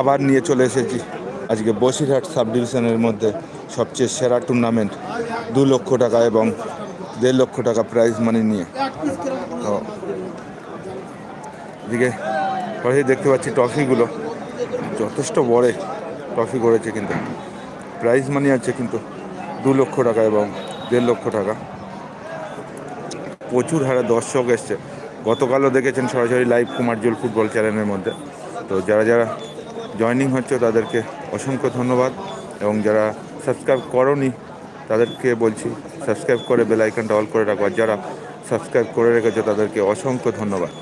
আবার নিয়ে চলে এসেছি। আজকে বসিরহাট সাব ডিভিশনের মধ্যে সবচেয়ে সেরা টুর্নামেন্ট দু লক্ষ টাকা এবং দেড় লক্ষ টাকা প্রাইজ মানি নিয়ে। তো, এদিকে সবাই দেখতে পাচ্ছি ট্রফিগুলো। যথেষ্ট বড় ট্রফি করেছে কিন্তু। প্রাইজ মানি আছে কিন্তু দু লক্ষ টাকা এবং দেড় লক্ষ টাকা। প্রচুর হারে দর্শক এসছে। গতকালও দেখেছেন সরাসরি লাইভ কুমারজল ফুটবল চ্যানেলের মধ্যে। তো যারা যারা জয়নিং হচ্ছে তাদেরকে অসংখ্য ধন্যবাদ। এবং যারা সাবস্ক্রাইব করনি তাদেরকে বলছি সাবস্ক্রাইব করে বেল আইকনটা অল করে রাখো। আর যারা সাবস্ক্রাইব করে রেখেছে তাদেরকে অসংখ্য ধন্যবাদ।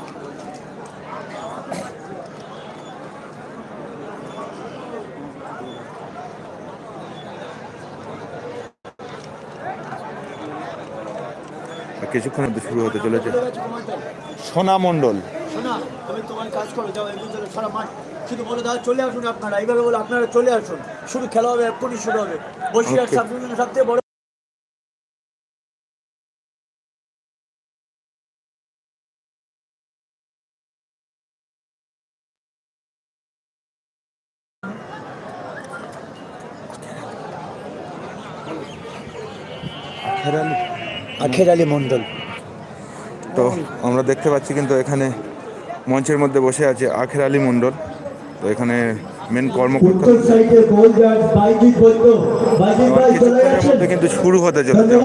মধ্যে শুরু হতে চলেছে। সোনা মণ্ডল। শোনা তুমি তোমার কাজ করো যাও শুধু বলে দাদা চলে আসুন আপনারা। এইভাবে বলে আপনারা চলে আসুন। শুরু খেলা হবে এক্ষুনি শুরু হবে। বসিরহাট. সাব ডিভিশনের সবথেকে বড় আখের আলী মন্ডল তো আমরা দেখতে পাচ্ছি কিন্তু এখানে মঞ্চের মধ্যে বসে আছে আখের আলী মণ্ডল। তো এখানে মেন কর্মকর্তা মধ্যে কিন্তু শুরু হতে চলেছে।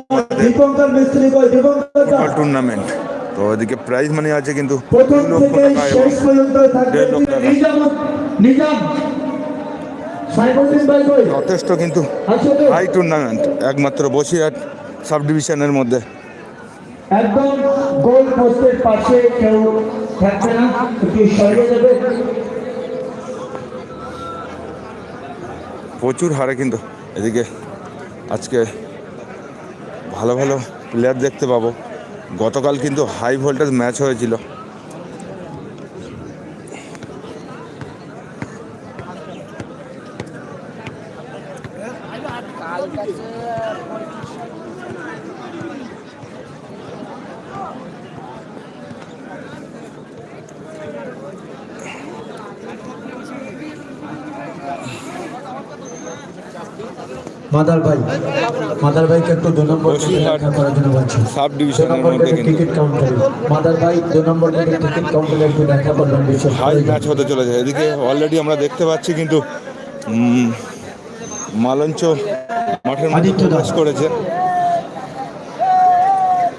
ফুটবল টুর্নামেন্ট তো এদিকে প্রাইজ মানি আছে কিন্তু যথেষ্ট কিন্তু হাই টুর্নামেন্ট একমাত্র বসিরহাট সাব ডিভিশনের মধ্যে। একদম গোল পোস্টের পাশে কেউ থাকবে না একটু সরিয়ে দেবে প্রচুর হারে কিন্তু এদিকে আজকে ভালো ভালো প্লেয়ার দেখতে পাবো। গতকাল কিন্তু হাই ভোল্টেজ ম্যাচ হয়েছিল। মাদার ভাই মাদার ভাইকে একটু দু নম্বর করার জন্য বলছি। সাব ডিভিশনের মধ্যে টিকিট কাউন্টারে মাদার ভাই দু নম্বর থেকে টিকিট কাউন্টারে একটু দেখা করবেন বিশেষ হাই ম্যাচ হতে চলেছে। এদিকে অলরেডি আমরা দেখতে পাচ্ছি কিন্তু মালঞ্চ মাঠের মধ্যে আদিত্য দাস। প্রবেশ করেছে।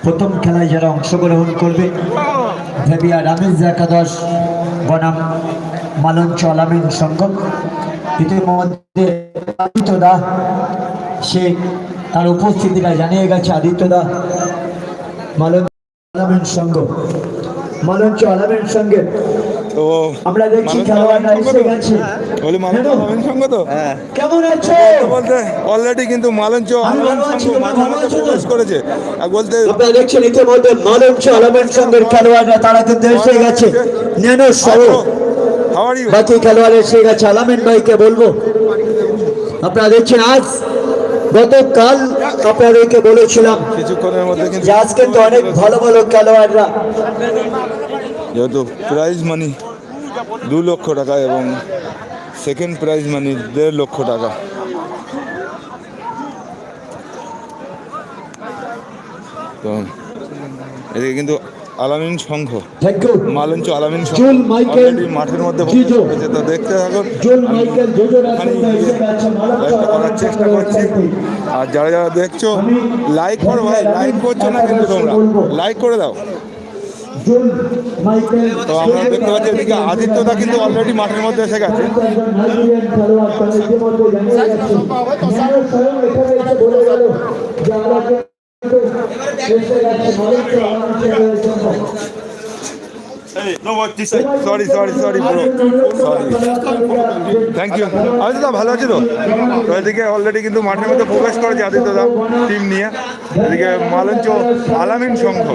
প্রথম খেলায় যারা অংশগ্রহণ করবে ভেবিয়া রামেশ একাদশ বনাম মালঞ্চ আলামিন সংঘ ইতিমধ্যে আদিত্য দা সে তার উপস্থিতিটা জানিয়ে গেছে আদিত্য দা মালঞ্চ আলামিন সংঘ মালঞ্চ আলামিন সঙ্গে। তো আমরা দেখছি খেলোয়াড়রা এসে গেছে। বলি মালঞ্চ হ্যালো। আলামিন সঙ্গ তো? কেমন আছো? বলতে বলতে অলরেডি কিন্তু মালঞ্চ আমি ভালো আলামিন আছি, সঙ্গ তুমি মাঠের ভালো মধ্যে আছো তো? প্রবেশ করেছে। আর বলতে আপনারা দেখছেন ইতিমধ্যে মালঞ্চ আলামিন সঙ্গের খেলোয়াড়রা তারা কিন্তু এসে গেছে। নেনো সহ বাকি খেলোয়াড় এসে গেছে আলামিন ভাইকে বলব। আপনারা দেখছেন আজ গতকাল আপনাদেরকে বলেছিলাম যে আজ কিন্তু অনেক ভালো ভালো খেলোয়াড়রা। যেহেতু প্রাইজ মানি দু লক্ষ টাকা এবং সেকেন্ড প্রাইজ মানি দেড় লক্ষ টাকা। তো এদিকে কিন্তু আলামিন সংঘ মালঞ্চ আলামিন সংঘ মাঠের মধ্যে জিজো। তো দেখতে থাকুন লাইভটা করার চেষ্টা করছি আর যারা যারা দেখছ লাইক করো ভাই লাইক করছ না কিন্তু তোমরা লাইক করে দাও জোন তো আমরা দেখতে পাচ্ছি এদিকে আদিত্যদা কিন্তু অলরেডি মাঠের মধ্যে এসে গেছে খেলোয়াড় কিন্তু Malancha Alamin sorry sorry sorry bro sorry thank you আদিত্যদা ভালো আছে তো? তো এদিকে অলরেডি কিন্তু মাঠের মধ্যে প্রবেশ করেছে আদিত্যদা টিম নিয়ে। এদিকে মালঞ্চ আলামিন সংঘ।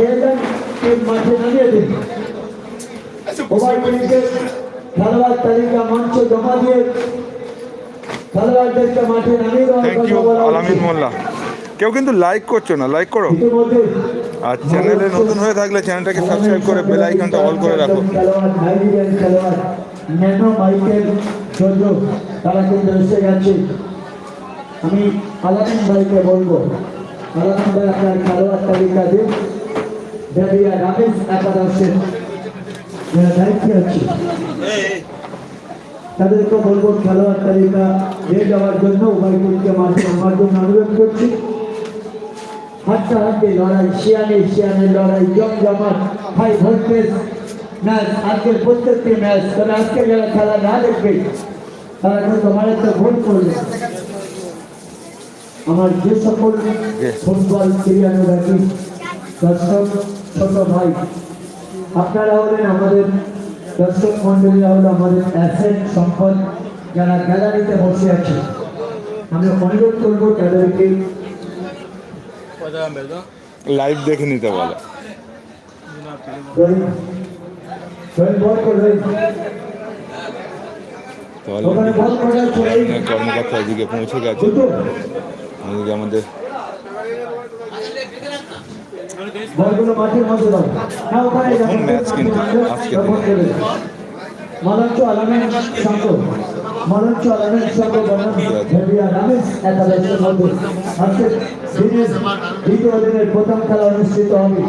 তালিকা মঞ্চে জমা দিয়ে মাঠে নামিয়ে থ্যাংক ইউ আলামিন মোল্লা। কেউ কিন্তু লাইক করছ না লাইক করো। আর চ্যানেলে নতুন হয়ে থাকলে চ্যানেলটাকে সাবস্ক্রাইব করে বেল আইকনটা অল করে রাখো। ন্যানো বাইকের জন্য তারা কিন্তু এসে গেছে আমি আলামিন ভাইকে বলব আলামিন ভাই আপনার খেলোয়াড় তালিকা দিন। দেবিয়া রামেশ একাদশের দায়িত্বে আছে, তাদেরকে বলব খেলোয়াড় তালিকা দিয়ে যাওয়ার জন্য। আমার জন্য অনুরোধ করছি। হাড্ডাহাড্ডি লড়াই, শিয়ানে শিয়ানে লড়াই, জমজমাট হাই ভোল্টেজ ম্যাচ, আজকের প্রত্যেকটি ম্যাচ। তবে আজকে যারা খেলা না দেখবে, তারা কিন্তু মারাত্মক ভুল করবে। আমার যে সকল ফুটবল ক্রীড়ানুরাগী দর্শক, ছোট ভাই, আপনারা হলেন আমাদের দর্শক মন্ডলীরা হলো আমাদের অ্যাসেট সম্পদ, যারা গ্যালারিতে বসে আছে। আমি অনুরোধ করব তাদেরকে লাইভ দেখে নিতে বলে। কর্মকর্তা এদিকে পৌঁছে গেছে। এদিকে আমাদের মাঠের মধ্যে দাও। না ওখানে যাও। প্রথম ম্যাচ কিন্তু আজকের দিনে। মলঞ্চ আলমের সঙ্গ মনোজ রমেশ সঙ্গে মনোজ ভেবিয়া রমেশ একাদশের মধ্যে আজকে দিনের দ্বিতীয় দিনের প্রথম খেলা অনুষ্ঠিত হবে।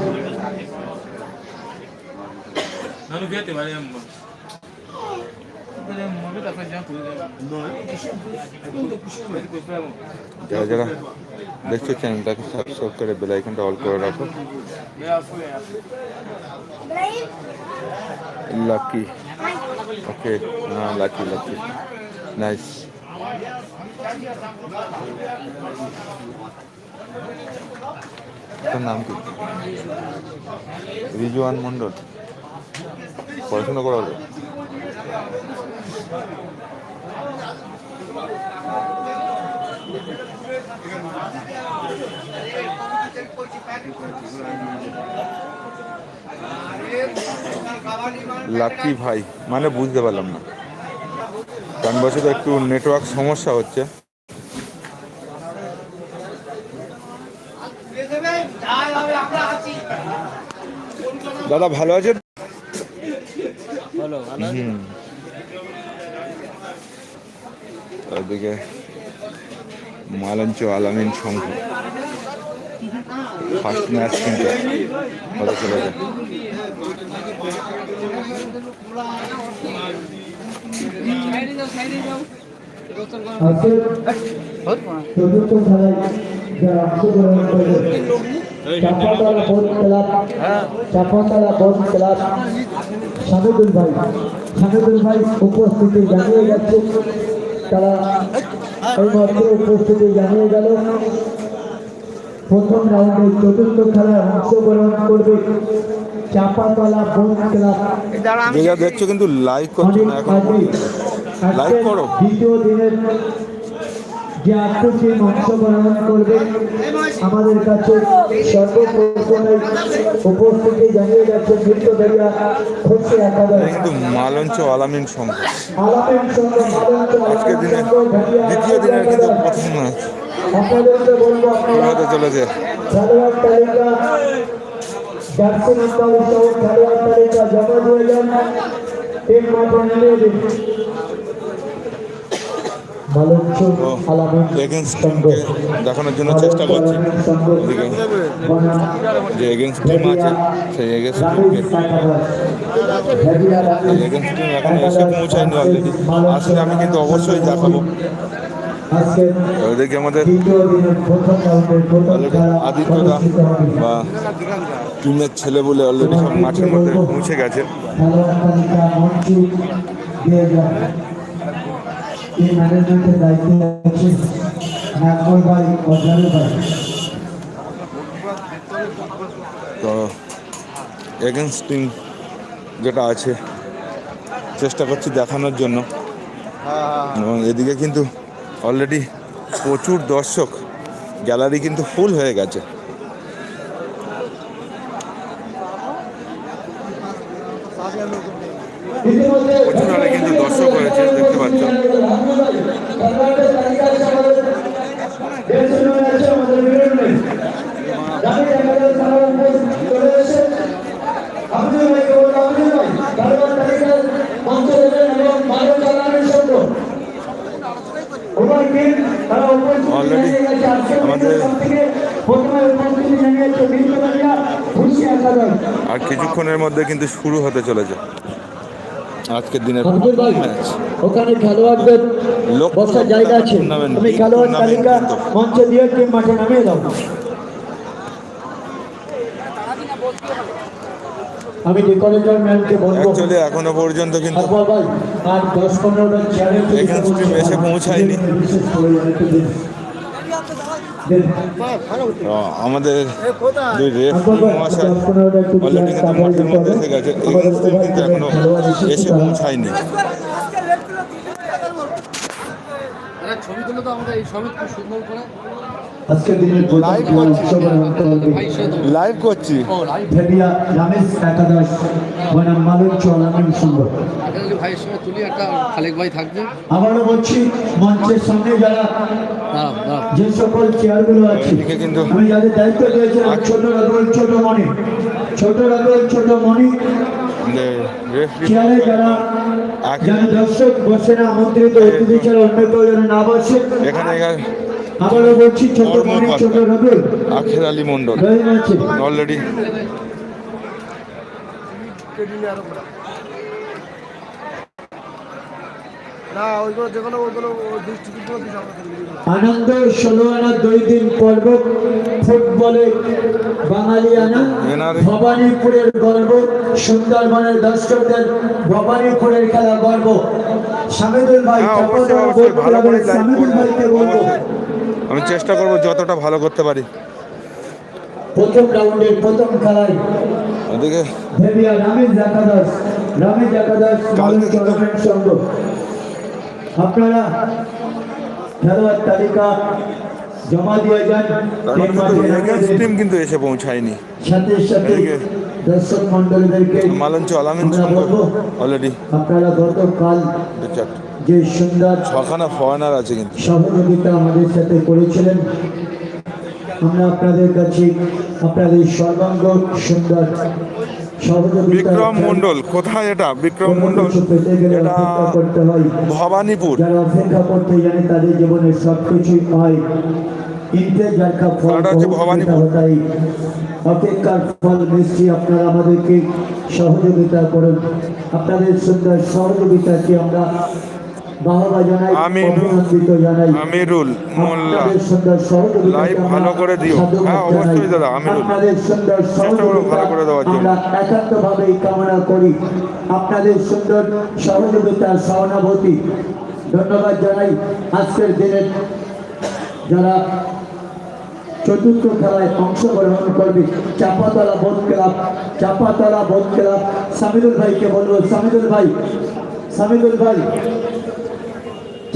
করে রাখো লাকি ওকে না লাকি লাকি নাইস তার নাম কি? রিজওয়ান মন্ডল পড়াশোনা করা হলো লাকি ভাই মানে বুঝতে পারলাম না। বছর তো একটু নেটওয়ার্ক সমস্যা হচ্ছে। দাদা ভালো আছেন? ওদিকে মালঞ্চ আলামিন সংঘ। ফার্স্ট ম্যাচ কিন্তু। চতুর্থ খেলায় ক্লাব ক্লাব ভাই ভাই উপস্থিতি জানিয়ে যাচ্ছে তারা উপস্থিতি জানিয়ে গেল প্রথম রাউন্ডে চতুর্থ খেলায় অংশগ্রহণ করবে চাপাতলা বোন ক্লাব দেখছ কিন্তু লাইক করছ না, এখন লাইক করো। দ্বিতীয় দিনের যে টিম অংশগ্রহণ করবে। আমাদের কাছে সর্বপ্রথমে উপস্থিতি জানিয়ে যাচ্ছে বৃত্তদারিয়া খুশি একাদশ। কিন্তু মালঞ্চ আলামিন সংঘ আলামিন সঙ্গে মাদন্ত আজকের দিনে দ্বিতীয় দিনের কিন্তু প্রথম ম্যাচ আপনাদেরকে বলব আপনারা হতে চলেছে। খেলোয়াড় তালিকা জার্সি নাম্বার সহ খেলোয়াড় তালিকা জমা দিয়ে যান। টিম মাঠে নেমে দিন। মালঞ্চ এগেনস্ট টিমকে দেখানোর জন্য চেষ্টা করছি। যে এগেনস্ট টিম আছে সেই এগেনস্ট টিমকে টিম এখন এসে পৌঁছায়নি অলরেডি আসলে আমি কিন্তু অবশ্যই দেখাবো। ওদিকে আমাদের অলরেডি আদিত্যদা বা টিমের ছেলে বলে অলরেডি সব মাঠের মধ্যে পৌঁছে গেছে খেলোয়াড় তালিকা মঞ্চে দিয়ে যান এই ম্যানেজমেন্টের দায়িত্বে আছে নাগমল ভাই অজারু ভাই তো এগেনস্ট যেটা আছে, চেষ্টা করছি দেখানোর জন্য। এবং এদিকে কিন্তু অলরেডি প্রচুর দর্শক গ্যালারি কিন্তু ফুল হয়ে গেছে ইতিমধ্যে প্রচুর হারে কিন্তু দর্শক হয়েছে দেখতে পাচ্ছ খেলোয়াড়দের তালিকা আছে আমাদের দেশ নয় আছে আমাদের বিরুদ্ধে দাবি আমাদের খেলোয়াড় চলে এসে আব্দুল ভাইকে বলব আব্দুল ভাই খেলোয়াড় তালিকা মঞ্চে দেবেন এবং অলরেডি আমাদের আর কিছুক্ষণের মধ্যে কিন্তু শুরু হতে চলেছে। আজকের দিনের ম্যাচ। ওখানে খেলোয়াড়দের বসার জায়গা আছে। তুমি খেলোয়াড় তালিকা। মঞ্চে দিয়ে টিম মাঠে নামিয়ে দাও। আমি ডেকোরেটর ম্যানকে বলব অ্যাকচুয়ালি এখনও পর্যন্ত কিন্তু আর এখানে এসে পৌঁছায়নি। বিশেষ প্রয়োজন একটু দিন। দিন। আহ, আমাদের দুই রেফ মহাশয় অলরেডি কিন্তু মাঠের মধ্যে এসে গেছে। আমাদের কিন্তু এখনও এসে পৌঁছায়নি ছবি তুলে তো আমাদের এই ছবি খুব সুন্দর করে আজকের দিনের প্রধান। হবে। লাইভ করছি। ভেবিয়া রামেশ একাদশ বনাম মালুক চলামিন সংঘ আগে ভাইয়ের সঙ্গে তুলি একটা খালেক ভাই থাকবে। আবারও বলছি মঞ্চের সামনে যারা যে সকল চেয়ারগুলো আছে কিন্তু- আমি যাদের দায়িত্ব দিয়েছিলাম ছোট রঘুল ছোট মণি। ছোট রঘুল ছোট মণি। চেয়ারে যারা যেন দর্শক বসে না আমন্ত্রিত অতিথি ছাড়া অন্য কেউ যেন না বসে। এখানে। আবারও বলছি ছোট ছোট আখের আলী মন্ডল অলরেডি না ওইগুলো যেগুলো ওইগুলো ডিস্ট্রিবিউট দিস আমরা আনন্দ ষোলো আনা দুই দিন পর্ব ফুটবলে বাঙালি আনা। ভবানীপুরের গর্ব সুন্দরবনের দর্শকদের ভবানীপুরের খেলা গর্ব। সামিদুল ভাই হ্যাঁ, সামিদুল ভাইকে বলব। আমি চেষ্টা করব যতটা ভালো করতে পারি। প্রথম রাউন্ডের প্রথম খেলায় ওদিকে আপনারা খেলোয়াড় তালিকা জমা দিয়ে যান। টিম কিন্তু এসে পৌঁছায়নি। সাথে সাথে দর্শক মন্ডলীদেরকে মালঞ্চ আলামিন অলরেডি আপনারা গতকাল যে সুন্দর ছখানা ফরেনার আছে কিন্তু। সহযোগিতা আমাদের সাথে করেছিলেন। আমরা আপনাদের কাছে আপনাদের সর্বাঙ্গ সুন্দর বিক্রম মন্ডল কোথায় এটা? বিক্রম মন্ডল ভবানীপুর। অপেক্ষার ফল মিষ্টি আপনারা আমাদেরকে সহযোগিতা করেন। আপনাদের সুন্দর সহযোগিতাকে আমরা বাহবা জানাই আমিন- অভিনন্দিত জানাই। আমিরুল মোল্লা Live ভালো করে দিও। হ্যাঁ, অবশ্যই দাদা, আমিরুল। আপনাদের সুন্দর চেষ্টা করব ভালো করে দেওয়ার জন্য। আমরা একান্তভাবেই কামনা করি। আপনাদের সুন্দর সহযোগিতা সহানুভূতি। ধন্যবাদ জানাই আজকের দিনের যারা চতুর্থ খেলায় অংশগ্রহণ করবে। চাপাতলা বোধ ক্লাব চাপাতলা বোধ ক্লাব। সামিদুল ভাইকে বলব সামিদুল ভাই সামিদুল ভাই।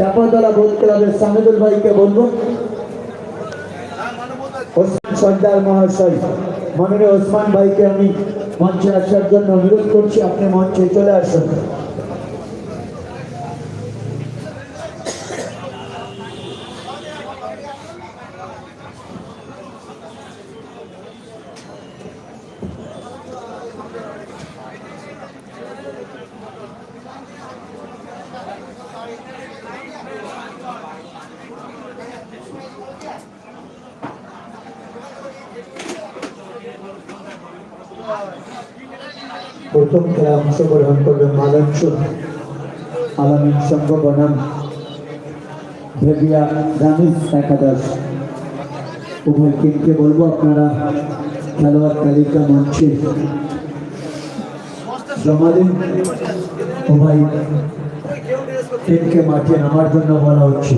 চাপাতলা বোধ ক্লাবের সামিদুল ভাইকে বলব। সর্দার মহাশয়, মাননীয় ওসমান ভাইকে আমি মঞ্চে আসার জন্য অনুরোধ করছি, আপনি মঞ্চে চলে আসুন প্রথম খেলায় অংশগ্রহণ করবে মালঞ্চ আলামিন বনাম। ভেবিয়া একাদশ। উভয় টিমকে বলব আপনারা, খেলোয়াড় তালিকা মঞ্চে। জমা দিন। উভয় টিমকে মাঠে নামার জন্য বলা হচ্ছে।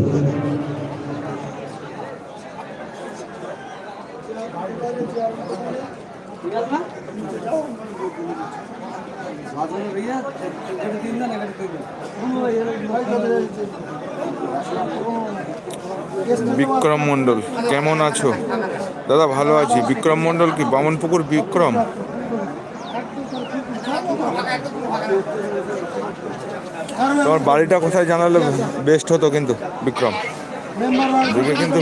বিক্রম মন্ডল কেমন আছো? দাদা, ভালো আছি। বিক্রম মন্ডল কি বামনপুকুর বিক্রম? তোমার বাড়িটা কোথায় জানালে বেস্ট হতো কিন্তু, বিক্রম? কিন্তু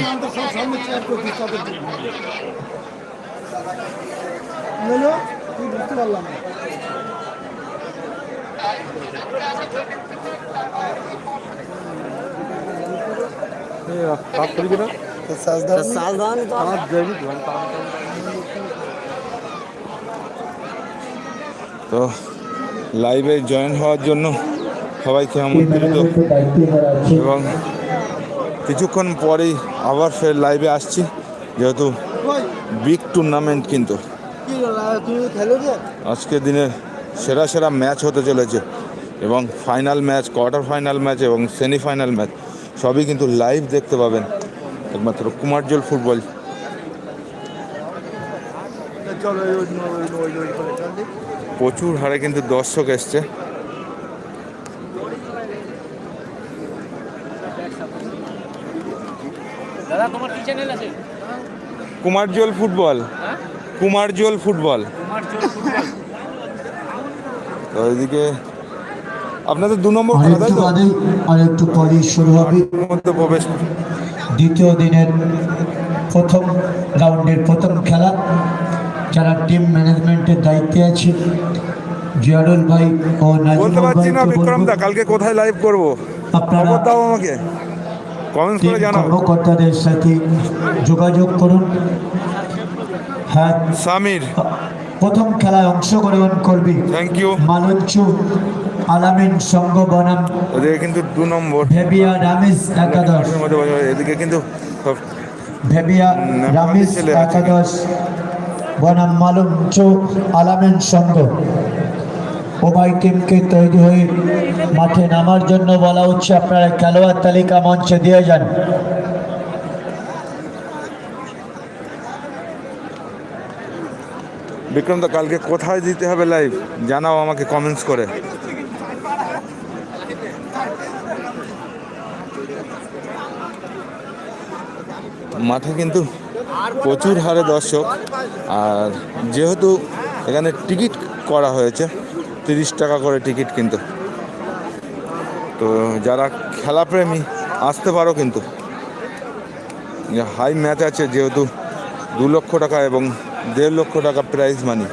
তো লাইভে জয়েন হওয়ার জন্য সবাইকে আমন্ত্রিত এবং কিছুক্ষণ পরেই আবার ফের লাইভে আসছি, যেহেতু বিগ টুর্নামেন্ট কিন্তু। কি তুমি খেলো যে আজকের দিনে সেরা সেরা ম্যাচ হতে চলেছে, এবং final match quarter final match এবং সেমিফাইনাল ম্যাচ সবই কিন্তু লাইভ দেখতে পাবেন। একমাত্র কুমারজল ফুটবল প্রচুর হারে কিন্তু দর্শক এসছে। Kumarjol football Kumarjol football football তো এদিকে আপনাদের দু নম্বর আরেকটু বাদে আরেকটু পরেই শুরু হবে। প্রবেশ দ্বিতীয় দিনের প্রথম রাউন্ডের প্রথম খেলা। যারা টিম ম্যানেজমেন্টের দায়িত্বে আছে জিয়ারুল ভাই ও বলতে নাজিমুল পারছি না বিক্রম দা কালকে কোথায় লাইভ করব? আপনারা দাও আমাকে। কমেন্টস করে জানাও। কর্মকর্তাদের সাথে যোগাযোগ করুন। হ্যাঁ। সামির। প্রথম খেলায় অংশগ্রহণ করবি থ্যাংক ইউ মালঞ্চু। আলামিন সংঘ বনাম। ওদিকে কিন্তু দু নম্বর। ভেবিয়া রামিস একাদশ। এদিকে কিন্তু ভেবিয়া রামিস। একাদশ। বনাম মালঞ্চু আলামিন সংঘ উভয় টিমকে তৈরি হয়ে মাঠে নামার জন্য বলা হচ্ছে আপনারা খেলোয়াড় তালিকা মঞ্চে দিয়ে যান। বিক্রম দা কালকে কোথায় দিতে হবে লাইভ জানাও আমাকে কমেন্টস করে। মাঠে কিন্তু প্রচুর হারে দর্শক। আর যেহেতু এখানে টিকিট করা হয়েছে, তিরিশ টাকা করে টিকিট কিন্তু। তো যারা খেলাপ্রেমী, আসতে পারো কিন্তু। হাই ম্যাচ আছে যেহেতু দু লক্ষ টাকা এবং দেড় লক্ষ টাকা প্রাইজ মানি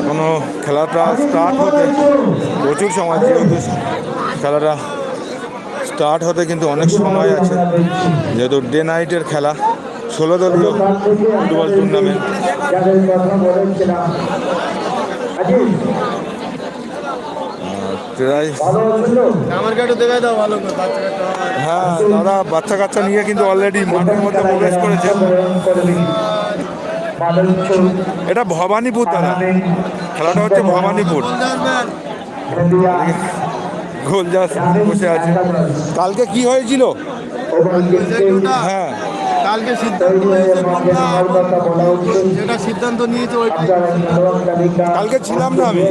এখনও খেলাটা স্টার্ট হতে প্রচুর সময় যেহেতু খেলাটা স্টার্ট হতে কিন্তু অনেক সময় আছে। যেহেতু ডে নাইটের খেলা ষোলো দলীয় ফুটবল টুর্নামেন্ট প্রায় হ্যাঁ তারা বাচ্চা কাচ্চা নিয়ে কিন্তু অলরেডি মাঠের মধ্যে প্রবেশ করেছে এটা ভবানীপুর দাদা। খেলাটা হচ্ছে ভবানীপুর। গোলজাস বসে আছে। কালকে কি হয়েছিল? হ্যাঁ। কালকে সিদ্ধান্ত যেটা সিদ্ধান্ত নিয়েছে ওই কালকে ছিলাম না আমি।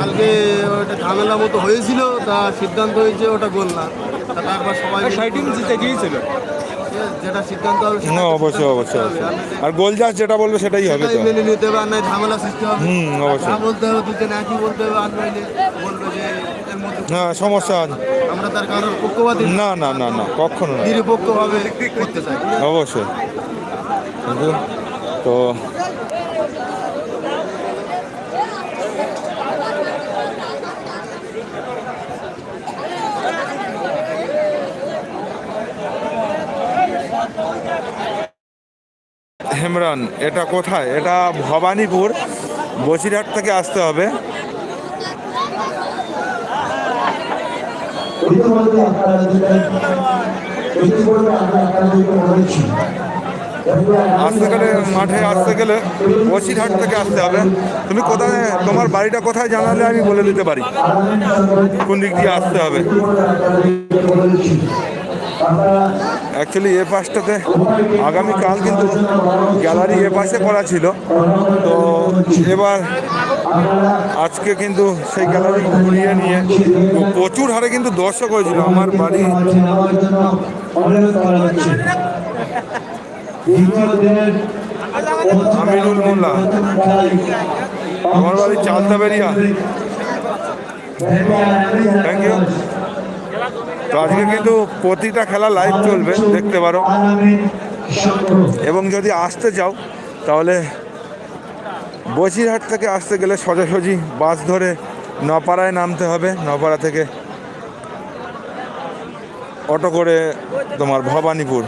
কালকে ওটা ঝামেলা মতো হয়েছিল তা সিদ্ধান্ত হয়েছে ওটা গোল না। তারপর সবাই সাইটিং জিতে গিয়েছিল। যেটা সিদ্ধান্ত হবে না অবশ্যই অবশ্যই অবশ্যই। আর গোলজাস যেটা বলবে সেটাই হবে তো। মেনে নিতে হবে আর নয় ঝামেলা সৃষ্টি হবে। হুম, অবশ্যই। বলতে হবে দুজন একই বলতে হবে আর নইলে বলবে যে হ্যাঁ সমস্যা। আমরা তার কারোর পক্ষপাতী না। না না না কখনো না। নিরপেক্ষভাবে করতে চাই। অবশ্যই। তো হেমরান, এটা কোথায়? এটা ভবানীপুর, বসিরহাট থেকে আসতে হবে। আসতে গেলে, মাঠে আসতে গেলে বসিরহাট থেকে আসতে হবে। তুমি কোথায়, তোমার বাড়িটা কোথায় জানালে আমি বলে দিতে পারি। কোন দিক দিয়ে আসতে হবে? অ্যাকচুয়ালি এ পাশটাতে আগামীকাল কিন্তু গ্যালারি এ পাশে করা ছিল। তো এবার আজকে কিন্তু সেই গ্যালারি ঘুরিয়ে নিয়ে প্রচুর হারে কিন্তু দর্শক হয়েছিল। আমার বাড়ি আমিনুল মোল্লা আমার বাড়ি চালতা বেরিয়া থ্যাংক ইউ তো আজকে কিন্তু প্রতিটা খেলা লাইভ চলবে, দেখতে পারো। এবং যদি আসতে চাও, তাহলে বসিরহাট থেকে আসতে গেলে সোজাসুজি বাস ধরে নপাড়ায় নামতে হবে। নপাড়া থেকে অটো করে তোমার ভবানীপুর।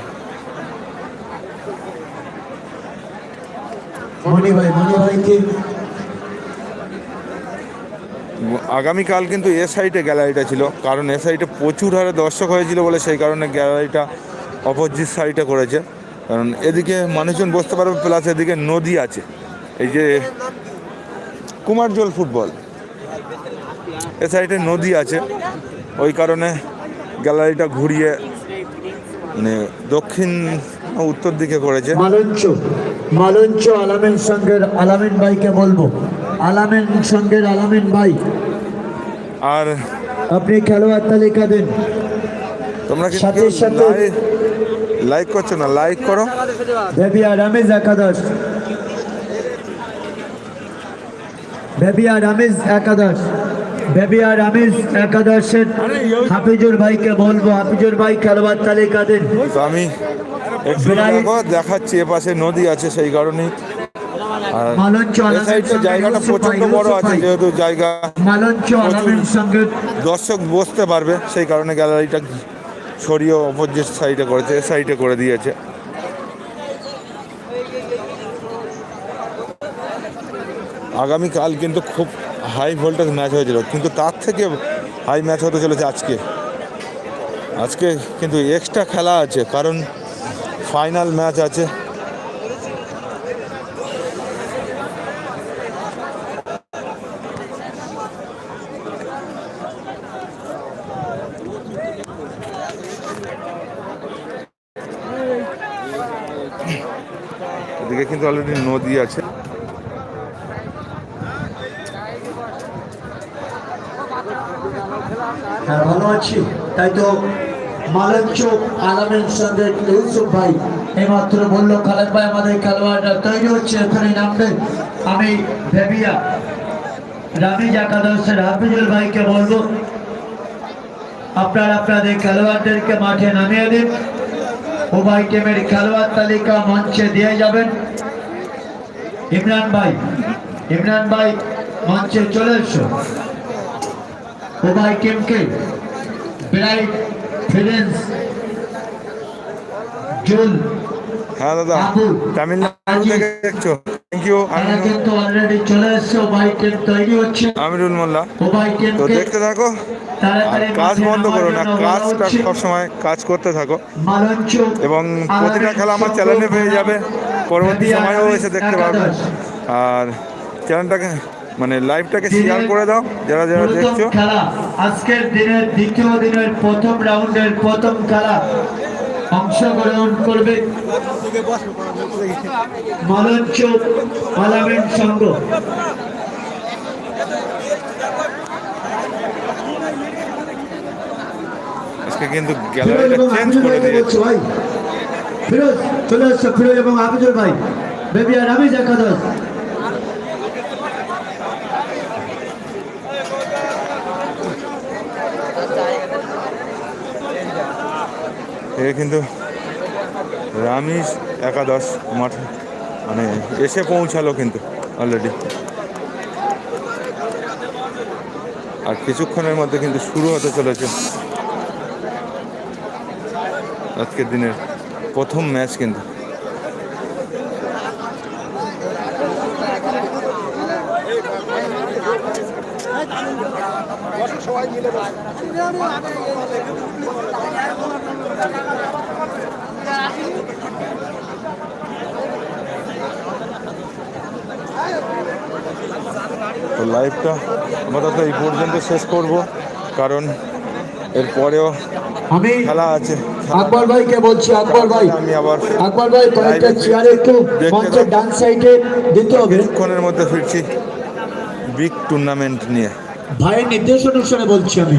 ভাই ভাইকে আগামীকাল কিন্তু এ সাইডে গ্যালারিটা ছিল, কারণ এ সাইডে প্রচুর হারে দর্শক হয়েছিল বলে সেই কারণে গ্যালারিটা অপোজিট সাইডে করেছে। কারণ এদিকে মানুষজন বসতে পারবে প্লাস এদিকে নদী আছে। এই যে কুমারজল ফুটবল, এ সাইডে নদী আছে। ওই কারণে গ্যালারিটা ঘুরিয়ে মানে দক্ষিণ উত্তর দিকে করেছে। মালঞ্চ মালঞ্চ আলামিন সঙ্গের আলামিন ভাইকে বলব। আলামিন সঙ্গের আলামিন ভাই আর আপনি খেলোয়াড় তালিকা দিন। তোমরা সাথে সাথে- লাইক করছ না? লাইক করো। বেবিয়া রামিজ একাদশ। বেবিয়া রামিজ একাদশ। বেবিয়া রামিজ একাদশের হাফিজুর ভাইকে বলব হাফিজুর ভাই খেলোয়াড় তালিকা দিন। তো আমি দেখাচ্ছি এ পাশে নদী আছে সেই কারণেই জায়গাটা প্রচণ্ড বড় আছে যেহেতু জায়গা দর্শক বসতে পারবে সেই কারণে গ্যালারিটা সরিয়ে অপোজিট সাইডে করেছে সাইডে করে দিয়েছে। আগামীকাল কিন্তু খুব হাই ভোল্টেজ ম্যাচ হয়েছিল কিন্তু তার থেকে হাই ম্যাচ হতে চলেছে আজকে। আজকে কিন্তু এক্সট্রা খেলা আছে কারণ ফাইনাল ম্যাচ আছে। এদিকে কিন্তু অলরেডি নদী আছে। হ্যাঁ ভালো আছি। তাই তো মালঞ্চ সঙ্গে ইউসুফ ভাই এইমাত্র বলল, খালেদ ভাই আমাদের খেলোয়াড়রা তৈরি হচ্ছে, এখানে আমি ভেবিয়া, রামিজ একাদশের হাফিজুল ভাইকে বলব, আপনারা আপনাদের খেলোয়াড়দেরকে মাঠে নামিয়ে দিন। উভয় টিমের খেলোয়াড় তালিকা মঞ্চে দিয়ে যাবেন। ইমরান ভাই ইমরান ভাই মঞ্চে চলে এসো। উভয় টিমকে ব্রাইট ফিরেন্স জুল হ্যাঁ দাদা তামিলনাড়ু থেকে দেখছ? থ্যাংক ইউ তারা কিন্তু অলরেডি চলে এসছে উভয় টিম তৈরি হচ্ছে। আমিরুল মোল্লা তো দেখতে থাকো। আর কাজ বন্ধ করো না কাজটা সবসময় কাজ করতে থাকো। এবং প্রতিটা খেলা আমার চ্যানেলে পেয়ে যাবে। পরবর্তী সময়েও এসে দেখতে পাবে। আর চ্যানেলটাকে মানে লাইভটাকে শেয়ার করে দাও যারা যারা দেখছ। খেলা আজকের দিনের দ্বিতীয় দিনের প্রথম রাউন্ডের প্রথম খেলা। অংশগ্রহণ করবে মালঞ্চ আলামিন সংঘ। কিন্তু গ্যালারিটা চেঞ্জ করে দিয়েছে। ভাই ফিরোজ চলে এসছো ফিরোজ এবং হাফিজুল ভাই। বেবি আর রামিজ একাদশ। এ কিন্তু রামিস একাদশ মাঠে মানে এসে পৌঁছালো কিন্তু অলরেডি আর কিছুক্ষণের মধ্যে কিন্তু শুরু হতে চলেছে আজকের দিনের প্রথম ম্যাচ কিন্তু। তো লাইভটা আপাতত এই পর্যন্ত শেষ করব কারণ এরপরেও আমি খেলা আছে। আকবর ভাইকে বলছি আকবর ভাই আমি আবার আকবর ভাই কয়েকটা চেয়ারে একটু মঞ্চের ডান সাইডে দিতে হবে। কিছুক্ষণের মধ্যে ফিরছি। বিগ টুর্নামেন্ট নিয়ে। ভাইয়ের নির্দেশ অনুসারে বলছি আমি।